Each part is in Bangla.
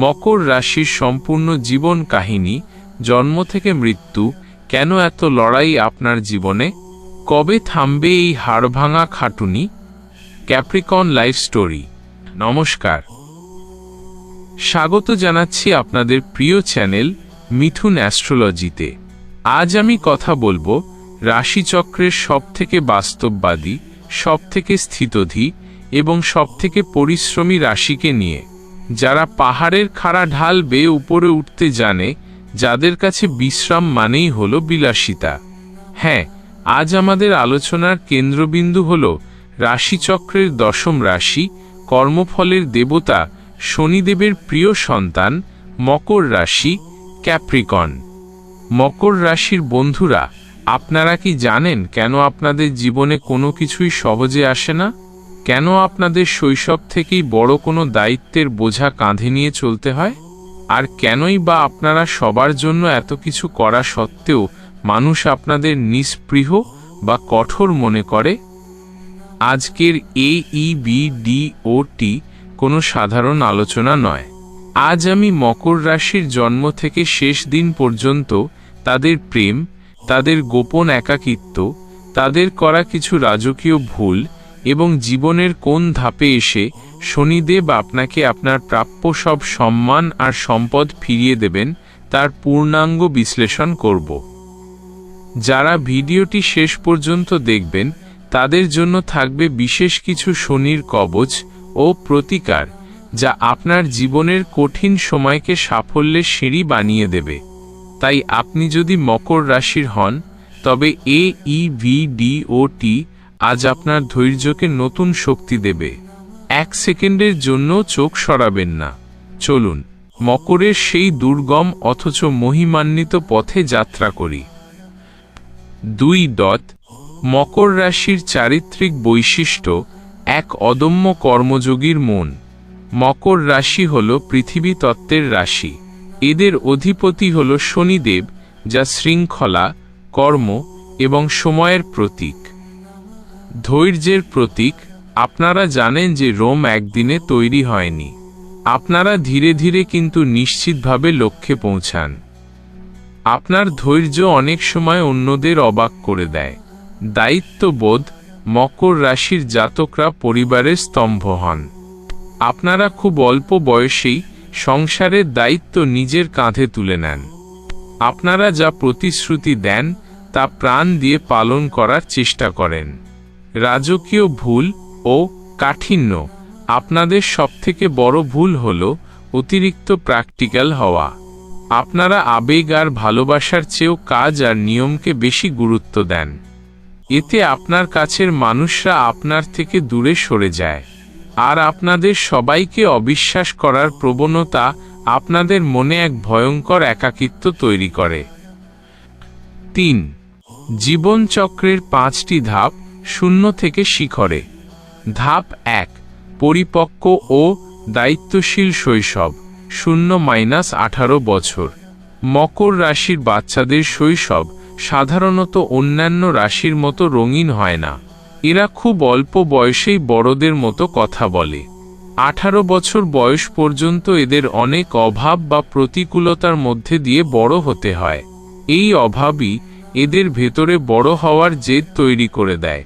মকর রাশির সম্পূর্ণ জীবন কাহিনী, জন্ম থেকে মৃত্যু, কেন এত লড়াই আপনার জীবনে? কবে থামবে এই হাড়ভাঙা খাটুনি? Capricorn life story. নমস্কার। স্বাগত জানাচ্ছি আপনাদের প্রিয় চ্যানেল মিথুন অ্যাস্ট্রোলজিতে। আজ আমি কথা বলব রাশিচক্রের সবথেকে বাস্তববাদী, সবথেকে স্থিতধী এবং সবথেকে পরিশ্রমী রাশিকে নিয়ে। যারা পাহাড়ের খাড়া ঢাল বেয়ে উপরে উঠতে জানে, যাদের কাছে বিশ্রাম মানেই হলো বিলাসিতা। হ্যাঁ আজ আমাদের আলোচনার কেন্দ্রবিন্দু হল রাশিচক্রের দশম রাশি, কর্মফলের দেবতা, শনিদেবের প্রিয় সন্তান, মকর রাশি, ক্যাপ্রিকন। মকর রাশির বন্ধুরা, আপনারা কি জানেন কেন আপনাদের জীবনে কোনো কিছুই সহজে আসে না? কেন আপনাদের শৈশব থেকেই বড় কোনো দায়িত্বের বোঝা কাঁধে নিয়ে চলতে হয়? আর কেনই বা আপনারা সবার জন্য এত কিছু করা সত্ত্বেও মানুষ আপনাদের নিস্পৃহ বা কঠোর মনে করে? আজকের এ ই বি ডি ও টি কোনো সাধারণ আলোচনা নয়। আজ আমি মকর রাশির জন্ম থেকে শেষ দিন পর্যন্ত তাদের প্রেম, তাদের গোপন একাকিত্ব, তাদের করা কিছু রাজকীয় ভুল এবং জীবনের কোন ধাপে এসে শনিদেব আপনাকে আপনার প্রাপ্য সব সম্মান আর সম্পদ ফিরিয়ে দেবেন, তার পূর্ণাঙ্গ বিশ্লেষণ করব। যারা ভিডিওটি শেষ পর্যন্ত দেখবেন, তাদের জন্য থাকবে বিশেষ কিছু শনির কবচ ও প্রতিকার, যা আপনার জীবনের কঠিন সময়কে সাফল্যের সিঁড়ি বানিয়ে দেবে। তাই আপনি যদি মকর রাশির হন, তবে এ ই ভি ডি ও টি আজ আপনার ধৈর্যকে নতুন শক্তি দেবে। এক সেকেন্ডের জন্য চোখ সরাবেন না। চলুন, মকরের সেই দুর্গম অথচ মহিমান্বিত পথে যাত্রা করি। দুই দত, মকর রাশির চারিত্রিক বৈশিষ্ট্য, এক অদম্য কর্মযোগীর মন। মকর রাশি হল পৃথিবী তত্ত্বের রাশি। এদের অধিপতি হল শনিদেব, যা শৃঙ্খলা, কর্ম এবং সময়ের প্রতীক। ধৈর্যের প্রতীক, আপনারা জানেন যে রোম একদিনে তৈরি হয়নি। আপনারা ধীরে ধীরে কিন্তু নিশ্চিতভাবে লক্ষ্যে পৌঁছান। আপনার ধৈর্য অনেক সময় অন্যদের অবাক করে দেয়। দায়িত্ববোধ, মকর রাশির জাতকরা পরিবারের স্তম্ভ হন। আপনারা খুব অল্প বয়সেই সংসারের দায়িত্ব নিজের কাঁধে তুলে নেন। আপনারা যা প্রতিশ্রুতি দেন, তা প্রাণ দিয়ে পালন করার চেষ্টা করেন। রাজকীয় ভুল ও কাঠিন্য আপনাদের সবথেকে বড় ভুল হল অতিরিক্ত প্র্যাকটিক্যাল হওয়া। আপনারা আবেগ আর ভালোবাসার চেয়েও কাজ আর নিয়মকে বেশি গুরুত্ব দেন। এতে আপনার কাছের মানুষরা আপনার থেকে দূরে সরে যায়। আর আপনাদের সবাইকে অবিশ্বাস করার প্রবণতা আপনাদের মনে এক ভয়ঙ্কর একাকিত্ব তৈরি করে। তিন, জীবনচক্রের পাঁচটি ধাপ শূন্য থেকে শিখরে। ধাপ এক, পরিপক্ক ও দায়িত্বশীল শৈশব, শূন্য মাইনাস আঠারো বছর। মকর রাশির বাচ্চাদের শৈশব সাধারণত অন্যান্য রাশির মতো রঙিন হয় না। এরা খুব অল্প বয়সেই বড়দের মতো কথা বলে। আঠারো বছর বয়স পর্যন্ত এদের অনেক অভাব বা প্রতিকূলতার মধ্যে দিয়ে বড় হতে হয়। এই অভাবই এদের ভেতরে বড় হওয়ার জেদ তৈরি করে দেয়।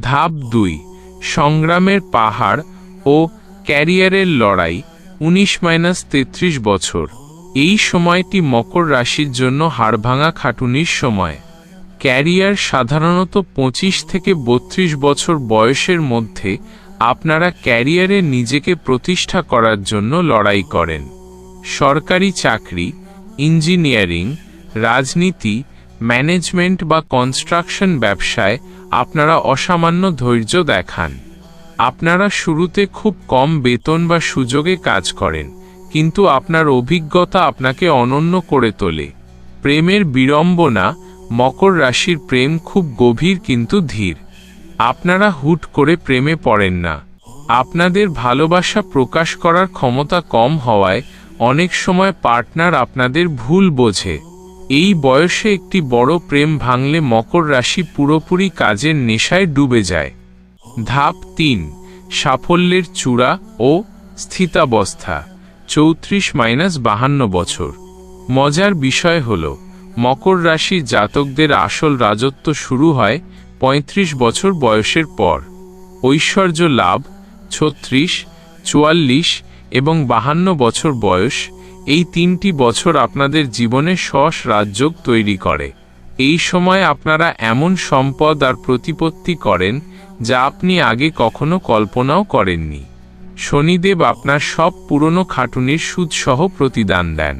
ধাপ দুই, সংগ্রামের পাহাড় ও ক্যারিয়ারের লড়াই, উনিশ মাইনাস তেত্রিশ বছর। এই সময়টি মকর রাশির জন্য হাড়ভাঙা খাটুনির সময়। ক্যারিয়ার সাধারণত ২৫ থেকে ৩২ বছর বয়সের মধ্যে আপনারা ক্যারিয়ারে নিজেকে প্রতিষ্ঠা করার জন্য লড়াই করেন। সরকারি চাকরি, ইঞ্জিনিয়ারিং, রাজনীতি ম্যানেজমেন্ট বা কনস্ট্রাকশন ব্যবসায় আপনারা অসামান্য ধৈর্য দেখান। আপনারা শুরুতে খুব কম বেতন বা সুযোগে কাজ করেন, কিন্তু আপনার অভিজ্ঞতা আপনাকে অনন্য করে তোলে। প্রেমের বিড়ম্বনা, মকর রাশির প্রেম খুব গভীর কিন্তু ধীর। আপনারা হুট করে প্রেমে পড়েন না। আপনাদের ভালোবাসা প্রকাশ করার ক্ষমতা কম হওয়ায় অনেক সময় পার্টনার আপনাদের ভুল বোঝে। এই বয়সে একটি বড় প্রেম ভাঙলে মকর রাশি পুরোপুরি কাজের নেশায় ডুবে যায়। ধাপ তিন, সাফল্যের চূড়া ও স্থিতাবস্থা, চৌত্রিশ মাইনাস বাহান্ন বছর। মজার বিষয় হল, মকর রাশি জাতকদের আসল রাজত্ব শুরু হয় ৩৫ বছর বয়সের পর। ঐশ্বর্য লাভ, ছত্রিশ, চুয়াল্লিশ এবং বাহান্ন বছর বয়স এই তিনটি বছর আপনাদের জীবনে সস রাজযোগ তৈরি করে। এই সময় আপনারা এমন সম্পদ আর প্রতিপত্তি করেন, যা আপনি আগে কখনো কল্পনাও করেননি। শনিদেব আপনার সব পুরনো খাটুনির সুদসহ প্রতিদান দেন।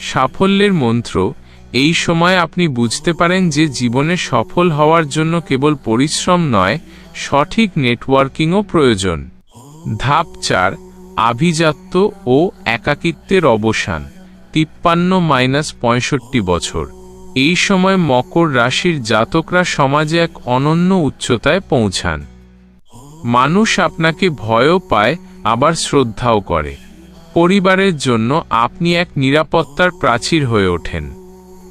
সাফল্যের মন্ত্র, এই সময় আপনি বুঝতে পারেন যে জীবনে সফল হওয়ার জন্য কেবল পরিশ্রম নয়, সঠিক নেটওয়ার্কিংও প্রয়োজন। ধাপ চার আভিজাত্য ও একাকিত্বের অবসান, তিপ্পান্ন মাইনাস পঁয়ষট্টি বছর। এই সময় মকর রাশির জাতকরা সমাজে এক অনন্য উচ্চতায় পৌঁছান। মানুষ আপনাকে ভয়ও পায়, আবার শ্রদ্ধাও করে। পরিবারের জন্য আপনি এক নিরাপত্তার প্রাচীর হয়ে ওঠেন।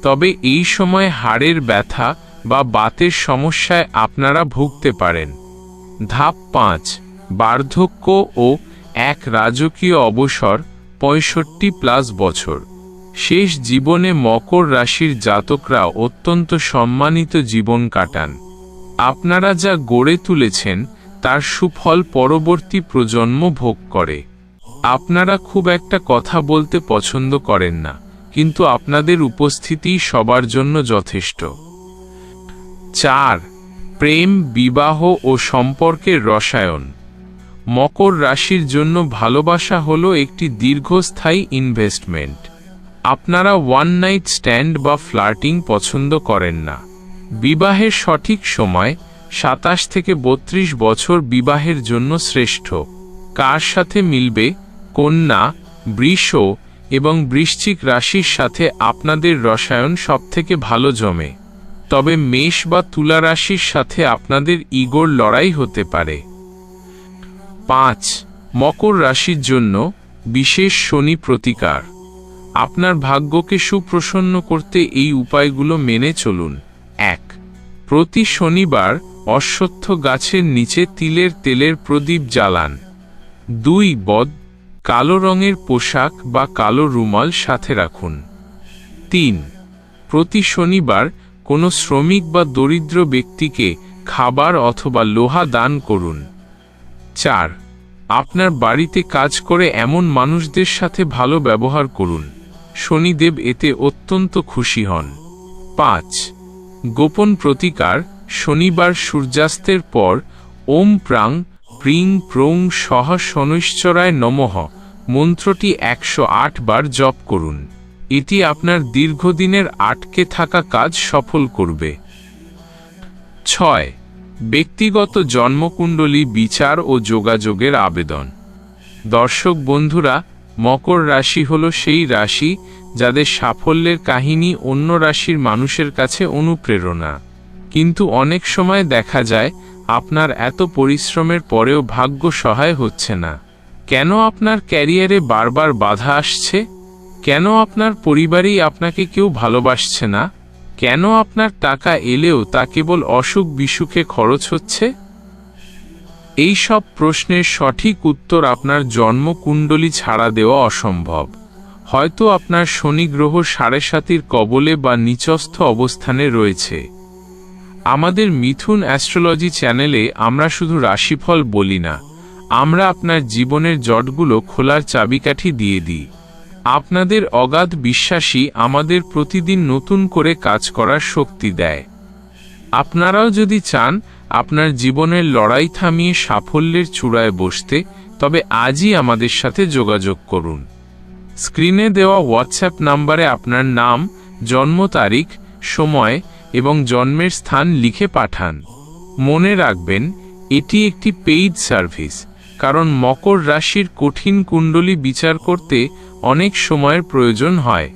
তবে এই সময় হাড়ের ব্যথা বা বাতের সমস্যায় আপনারা ভুগতে পারেন। ধাপ পাঁচ, বার্ধক্য ও এক রাজকীয় অবসর, পঁয়ষট্টি প্লাস বছর। শেষ জীবনে মকর রাশির জাতকরা অত্যন্ত সম্মানিত জীবন কাটান। আপনারা যা গড়ে তুলেছেন, তার সুফল পরবর্তী প্রজন্ম ভোগ করে। আপনারা খুব একটা কথা বলতে পছন্দ করেন না, কিন্তু আপনাদের উপস্থিতি সবার জন্য যথেষ্ট। চার, প্রেম, বিবাহ ও সম্পর্কের রসায়ন। মকর রাশির জন্য ভালোবাসা হলো একটি দীর্ঘস্থায়ী ইনভেস্টমেন্ট আপনারা ওয়ান নাইট স্ট্যান্ড বা ফ্লার্টিং পছন্দ করেন না। বিবাহের সঠিক সময় সাতাশ থেকে বত্রিশ বছর বিবাহের জন্য শ্রেষ্ঠ। কার সাথে মিলবে? কন্যা, বৃষ এবং বৃশ্চিক রাশির সাথে আপনাদের রসায়ন সবথেকে ভালো জমে। তবে মেষ বা তুলা রাশির সাথে আপনাদের ইগোর লড়াই হতে পারে। পাঁচ, মকর রাশির জন্য বিশেষ শনি প্রতিকার। আপনার ভাগ্যকে সুপ্রসন্ন করতে এই উপায়গুলো মেনে চলুন। এক, প্রতি শনিবার অশ্বত্থ গাছের নিচে তিলের তেলের প্রদীপ জ্বালান। দুই, বদ, কালো রঙের পোশাক বা কালো রুমাল সাথে রাখুন। তিন, প্রতি শনিবার কোনো শ্রমিক বা দরিদ্র ব্যক্তিকে খাবার অথবা লোহা দান করুন। চার, আপনার বাড়িতে কাজ করে এমন মানুষদের সাথে ভালো ব্যবহার করুন। শনিদেব এতে অত্যন্ত খুশি হন। পাঁচ, গোপন প্রতিকার, শনিবার সূর্যাস্তের পর, ওম প্রাং, প্রিং প্রং সহ শনৈশ্চরায় নমঃ। মন্ত্রটি একশো আট বার জপ করুন। এটি আপনার দীর্ঘদিনের আটকে থাকা কাজ সফল করবে। ছয় ব্যক্তিগত জন্মকুণ্ডলী বিচার ও যোগাযোগের আবেদন। দর্শক বন্ধুরা, মকর রাশি হল সেই রাশি যাদের সাফল্যের কাহিনী অন্য রাশির মানুষের কাছে অনুপ্রেরণা। কিন্তু অনেক সময় দেখা যায়, আপনার এত পরিশ্রমের পরেও ভাগ্য সহায় হচ্ছে না। কেন আপনার ক্যারিয়ারে বারবার বাধা আসছে? কেন আপনার পরিবারেই আপনাকে কেউ ভালোবাসছে না? কেন আপনার টাকা এলেও তা কেবল অসুখ বিসুখে খরচ হচ্ছে? এই সব প্রশ্নের সঠিক উত্তর আপনার জন্মকুণ্ডলী ছাড়া দেওয়া অসম্ভব। হয়তো আপনার শনি গ্রহ সাড়ে সাতির কবলে বা নিচস্থ অবস্থানে রয়েছে। আমাদের মিথুন অ্যাস্ট্রোলজি চ্যানেলে আমরা শুধু রাশিফল বলি না, আমরা আপনার জীবনের জটগুলো খোলার চাবিকাঠি দিয়ে দিই। আপনাদের অগাধ বিশ্বাসী আমাদের প্রতিদিন নতুন করে কাজ করার শক্তি দেয়। আপনারাও যদি চান আপনার জীবনের লড়াই থামিয়ে সাফল্যের চূড়ায় বসতে, তবে আজই আমাদের সাথে যোগাযোগ করুন। স্ক্রিনে দেওয়া হোয়াটসঅ্যাপ নাম্বারে আপনার নাম, জন্ম তারিখ, সময় এবং জন্মের স্থান লিখে পাঠান। মনে রাখবেন, এটি একটি পেইড সার্ভিস, কারণ মকর রাশির কঠিন কুণ্ডলী বিচার করতে অনেক সময়ের প্রয়োজন হয়।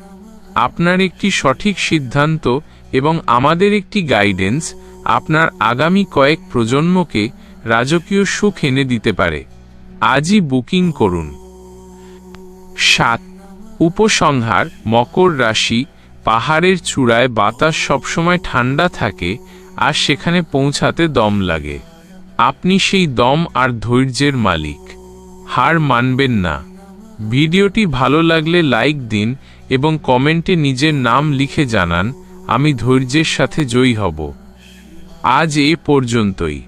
আপনার একটি সঠিক সিদ্ধান্ত এবং আমাদের একটি গাইডেন্স আপনার আগামী কয়েক প্রজন্মকে রাজকীয় সুখ এনে দিতে পারে। আজই বুকিং করুন। সাত, উপসংহার, মকর রাশি, পাহাড়ের চূড়ায় বাতাস সবসময় ঠান্ডা থাকে আর সেখানে পৌঁছাতে দম লাগে। আপনি সেই দম আর ধৈর্যের মালিক। হার মানবেন না। ভিডিওটি ভালো লাগলে লাইক দিন এবং কমেন্টে নিজের নাম লিখে জানান, আমি ধৈর্যের সাথে জয়ী হব। আজ এ পর্যন্তই।